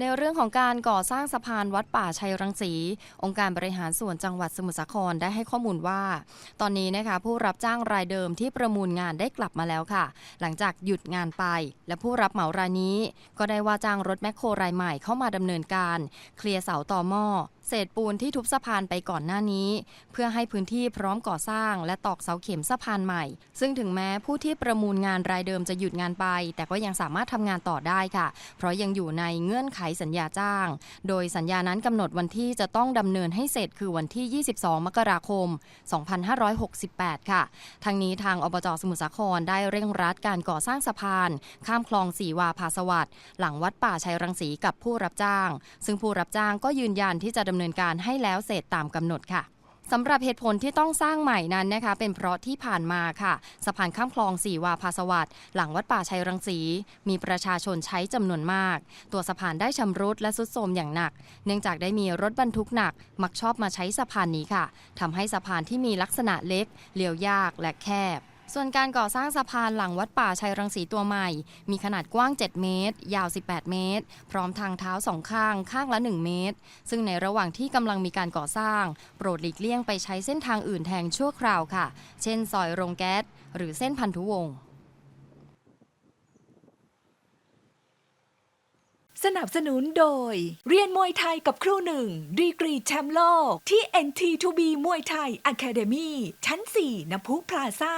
ในเรื่องของการก่อสร้างสะพานวัดป่าชัยรังสี องค์การบริหารส่วนจังหวัดสมุทรสาครได้ให้ข้อมูลว่า ตอนนี้นะคะผู้รับจ้างรายเดิมที่ประมูลงานได้กลับมาแล้วค่ะ หลังจากหยุดงานไป และผู้รับเหมารายนี้ ก็ได้ว่าจ้างรถแมคโครรายใหม่เข้ามาดำเนินการ เคลียร์เสาต่อหม้อ เศษปูนที่ทุบสะพานไปก่อนหน้านี้ เพื่อให้พื้นที่พร้อมก่อสร้าง และตอกเสาเข็มสะพานใหม่ ซึ่งถึงแม้ผู้ที่ประมูลงานรายเดิมจะหยุดงานไป แต่ก็ยังสามารถทำงานต่อได้ค่ะ เพราะยังอยู่ในเงื่อนไขสัญญาจ้าง โดยสัญญานั้นกำหนดวันที่จะต้องดำเนินให้เสร็จคือวันที่ 22 มกราคม 2568 ค่ะ ทางนี้ทางอบจสมุทรสาครได้เร่งรัดการก่อสร้างสะพาน ข้ามคลองสีวาภาสวัสดิ์หลังวัดป่าชัยรังสีกับผู้รับจ้าง ซึ่งผู้รับจ้างก็ยืนยันที่จะดำเนินการให้แล้วเสร็จตามกำหนดค่ะสำหรับเหตุผลที่ต้องสร้างใหม่นั้นนะคะ เป็นเพราะที่ผ่านมาค่ะสะพานข้ามคลองสีวาภาสวัสด์หลังวัดป่าชัยรังสี มีประชาชนใช้จำนวนมาก ตัวสะพานได้ชำรุดและสุดโทรมอย่างหนัก เนื่องจากได้มีรถบรรทุกหนัก มักชอบมาใช้สะพานนี้ค่ะทำให้สะพานที่มีลักษณะเล็กเลี้ยวยากและแคบ ส่วนการก่อสร้างสะพานหลังวัดป่าชัยรังสีตัวใหม่ มีขนาดกว้าง 7 เมตร ยาว 18 เมตร พร้อมทางเท้าสองข้างข้างละ 1 เมตร ซึ่งในระหว่างที่กำลังมีการก่อสร้าง โปรดหลีกเลี่ยงไปใช้เส้นทางอื่นแทนชั่วคราวค่ะ เช่นซอยโรงแก๊สหรือเส้นพันธุวงศ์สนับสนุนโดย เรียนมวยไทยกับครูหนึ่ง ดีกรีแชมป์โลก ที่ NT2B มวยไทย Academy ชั้น 4นพุพลาซ่า